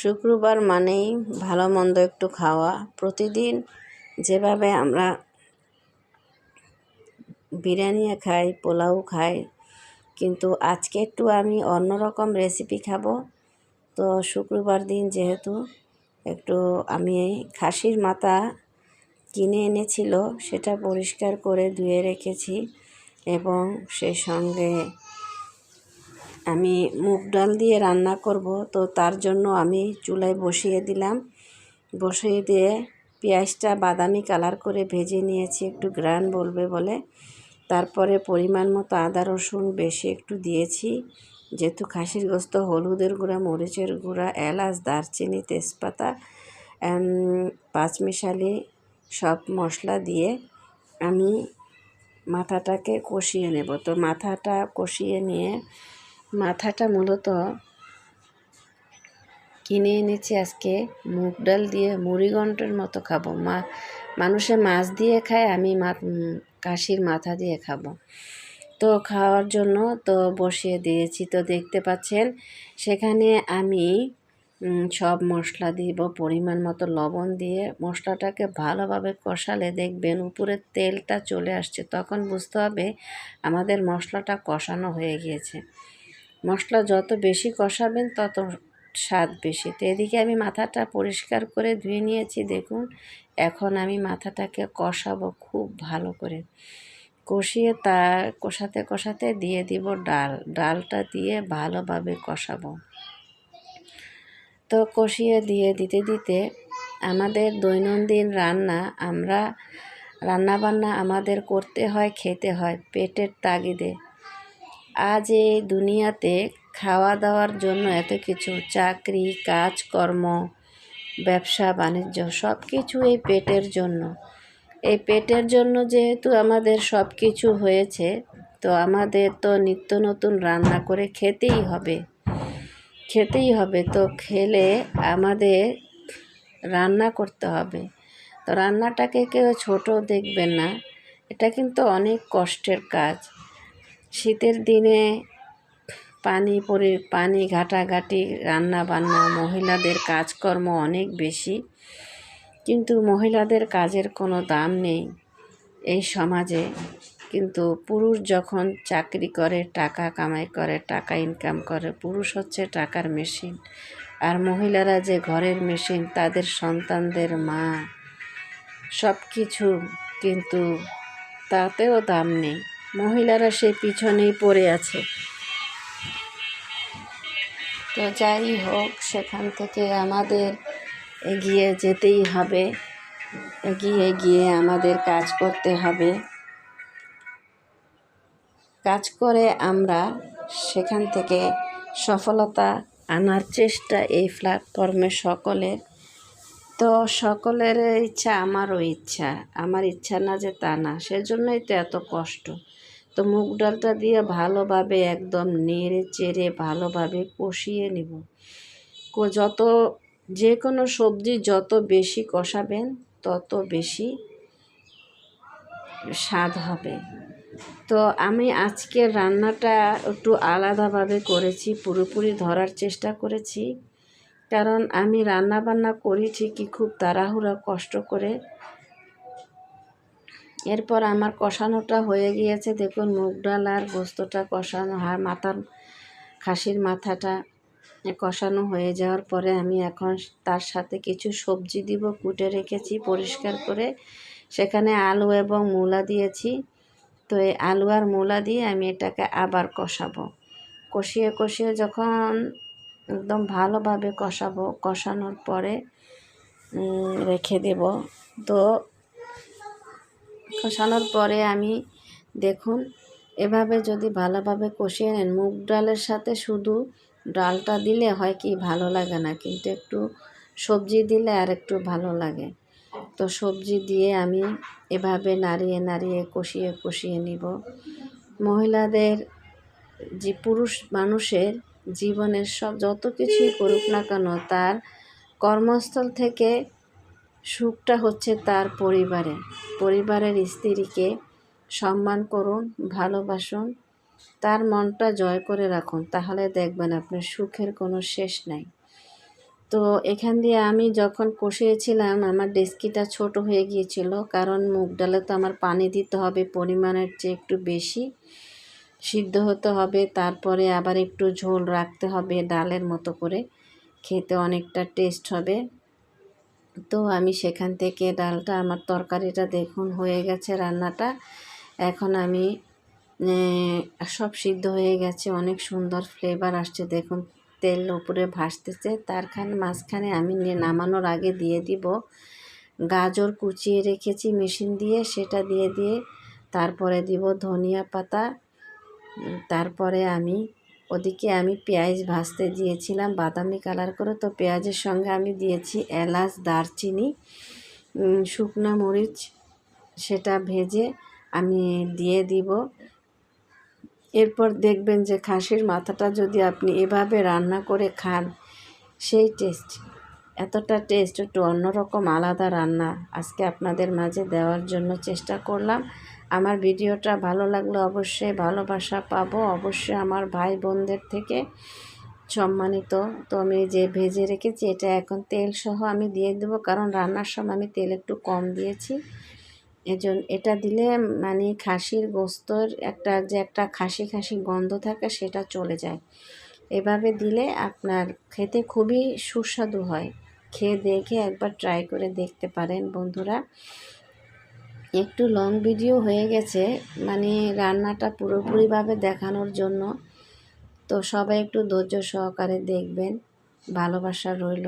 শুক্রবার মানেই ভালো মন্দ একটু খাওয়া। প্রতিদিন যেভাবে আমরা বিরিয়ানি খাই, পোলাও খাই, কিন্তু আজকে একটু আমি অন্যরকম রেসিপি খাব। তো শুক্রবার দিন যেহেতু একটু আমি খাসির মাথা কিনে এনেছিল, সেটা পরিষ্কার করে ধুয়ে রেখেছি এবং সে সঙ্গে আমি মুগ ডাল দিয়ে রান্না করব। তো তার জন্য আমি চুলায় বসিয়ে দিলাম। বসিয়ে দিয়ে পেঁয়াজটা বাদামি কালার করে ভেজে নিয়েছি, একটু গ্রান বলবে বলে। তারপরে পরিমাণ মতো আদা, রসুন, বেশি একটু দিয়েছি। যেহেতু খাসির গোস্ত, হলুদের গুঁড়া, মরিচের গুঁড়া, এলাচ, দারচিনি, তেজপাতা পাঁচমিশালি সব মশলা দিয়ে আমি মাথাটাকে কষিয়ে নেব। তো মাথাটা কষিয়ে নিয়ে মাথাটা মূলত কিনে এনেছি আজকে। মুগ ডাল দিয়ে মুড়িঘণ্টের মতো খাব। মা, মানুষে মাছ দিয়ে খায়, আমি মা কাশির মাথা দিয়ে খাব। তো খাওয়ার জন্য তো বসিয়ে দিয়েছি। তো দেখতে পাচ্ছেন, সেখানে আমি সব মশলা দিব, পরিমাণ মতো লবণ দিয়ে। মশলাটাকে ভালোভাবে কষালে দেখবেন উপরের তেলটা চলে আসছে। তখন বুঝতে হবে আমাদের মশলাটা কষানো হয়ে গিয়েছে। মশলা যত বেশি কষাবেন, তত স্বাদ বেশি। তো এদিকে আমি মাথাটা পরিষ্কার করে ধুয়ে নিয়েছি, দেখুন। এখন আমি মাথাটাকে কষাবো খুব ভালো করে। কষিয়ে তা, কষাতে কষাতে দিয়ে দিব ডাল। ডালটা দিয়ে ভালোভাবে কষাবো। তো কষিয়ে দিয়ে দিতে দিতে আমাদের দৈনন্দিন রান্না, আমরা রান্না বান্না আমাদের করতে হয়, খেতে হয়, পেটের তাগিদে। আজ এই দুনিয়াতে খাওয়া দাওয়ার জন্য এত কিছু, চাকরি, কাজকর্ম, ব্যবসা, বাণিজ্য সব কিছু এই পেটের জন্য। এই পেটের জন্য যেহেতু আমাদের সব কিছু হয়েছে, তো আমাদের তো নিত্য নতুন রান্না করে খেতেই হবে। খেতেই হবে, তো খেলে আমাদের রান্না করতে হবে। তো রান্নাটাকে কেউ ছোট দেখবেন না, এটা কিন্তু অনেক কষ্টের কাজ। শীতের দিনে পানি পরি, পানি ঘাটাঘাটি রান্না বান্না মহিলাদের কাজকর্ম অনেক বেশি। কিন্তু মহিলাদের কাজের কোনো দাম নেই এই সমাজে। কিন্তু পুরুষ যখন চাকরি করে, টাকা কামাই করে, টাকা ইনকাম করে, পুরুষ হচ্ছে টাকার মেশিন আর মহিলারা যে ঘরের মেশিন তাদের সন্তানদের মা সব কিছু কিন্তু তাতেও দাম নেই। মহিলারা সে পিছনেই পড়ে আছে। তো যাই হোক, সেখান থেকে আমাদের এগিয়ে যেতেই হবে। এগিয়ে গিয়ে আমাদের কাজ করতে হবে। কাজ করে আমরা সেখান থেকে সফলতা আনার চেষ্টা এই প্ল্যাটফর্মে সকলের। তো সকলের ইচ্ছা, আমারও ইচ্ছা। আমার ইচ্ছা না যে তা না, সেজন্যই তো এত কষ্ট। তো মুগ ডালটা দিয়ে ভালোভাবে একদম নেড়ে চেড়ে ভালোভাবে কষিয়ে নিব। যত যে কোনো সবজি যত বেশি কষাবেন, তত বেশি স্বাদ হবে। তো আমি আজকের রান্নাটা একটু আলাদাভাবে করেছি, পুরোপুরি ধরার চেষ্টা করেছি। কারণ আমি রান্না বান্না করি ঠিকই, খুব তাড়াহুড়া, কষ্ট করে। এরপর আমার কষানোটা হয়ে গিয়েছে। দেখুন, মুগ ডাল আর গোস্তটা কষানো, আর মাথার খাসির মাথাটা কষানো হয়ে যাওয়ার পরে আমি এখন তার সাথে কিছু সবজি দিব, কুটে রেখেছি পরিষ্কার করে। সেখানে আলু এবং মূলা দিয়েছি। তো এই আলু আর মূলা দিয়ে আমি এটাকে আবার কষাবো। কষিয়ে কষিয়ে যখন একদম ভালোভাবে কষাবো, কষানোর পরে রেখে দেব। তো কষানোর পরে আমি, দেখুন, এভাবে যদি ভালোভাবে কষিয়ে নেন, মুগ ডালের সাথে শুধু ডালটা দিলে হয় কি, ভালো লাগে না। কিন্তু একটু সবজি দিলে আর একটু ভালো লাগে। তো সবজি দিয়ে আমি এভাবে নাড়িয়ে নাড়িয়ে, কষিয়ে কষিয়ে নিব। মহিলাদের, যে পুরুষ মানুষের জীবনের সব যত কিছুই করুক না কেন, তার কর্মস্থল থেকে সুখটা হচ্ছে তার পরিবারে। পরিবারের স্ত্রীকে সম্মান করুন, ভালোবাসুন, তার মনটা জয় করে রাখুন। তাহলে দেখবেন আপনার সুখের কোনো শেষ নাই। তো এখান দিয়ে আমি যখন কষিয়েছিলাম, আমার ডেস্কিটা ছোট হয়ে গিয়েছিল, কারণ মুগ ডালে তো আমার পানি দিতে হবে, পরিমাণের চেয়ে একটু বেশি। সিদ্ধ হতে হবে, তারপরে আবার একটু ঝোল রাখতে হবে ডালের মতো করে। খেতে অনেকটা টেস্ট হবে। তো আমি সেখান থেকে ডালটা, আমার তরকারিটা দেখুন হয়ে গেছে রান্নাটা। এখন আমি সব সিদ্ধ হয়ে গেছে, অনেক সুন্দর ফ্লেভার আসছে। দেখুন, তেল উপরে ভাসতেছে। তারখানে মাঝখানে আমি নামানোর আগে দিয়ে দিব গাজর কুচিয়ে রেখেছি মেশিন দিয়ে, সেটা দিয়ে দিয়ে। তারপরে দিব ধনিয়া পাতা তারপরে আমি, ওদিকে আমি পেঁয়াজ ভাজতে দিয়েছিলাম, বাদামি কালার করে। তো পেঁয়াজের সঙ্গে আমি দিয়েছি এলাচ, দারচিনি শুকনা মরিচ, সেটা ভেজে আমি দিয়ে দিব। এরপর দেখবেন যে খাসির মাথাটা যদি আপনি এভাবে রান্না করে খান, সেই টেস্ট, এতটা টেস্ট, একটু অন্যরকম আলাদা রান্না। আজকে আপনাদের মাঝে দেওয়ার জন্য চেষ্টা করলাম। আমার ভিডিওটা ভালো লাগলে অবশ্যই ভালোবাসা পাবো। অবশ্যই আমার ভাই বোনদের থেকে সম্মানিত। তো আমি যে ভেজে রেখেছি, এটা এখন তেল সহ আমি দিয়ে দেবো, কারণ রান্নার সময় আমি তেল একটু কম দিয়েছি। এজন্য এটা দিলে মানে খাসির গোস্তর একটা যে একটা খাসি খাসি গন্ধ থাকে সেটা চলে যায়। এভাবে দিলে আপনার খেতে খুবই সুস্বাদু হয়। খেয়ে দেখে একবার ট্রাই করে দেখতে পারেন বন্ধুরা। একটু লং ভিডিও হয়ে গেছে মানে রান্নাটা পুরোপুরিভাবে দেখানোর জন্য। তো সবাই একটু ধৈর্য সহকারে দেখবেন, ভালোবাসা রইল।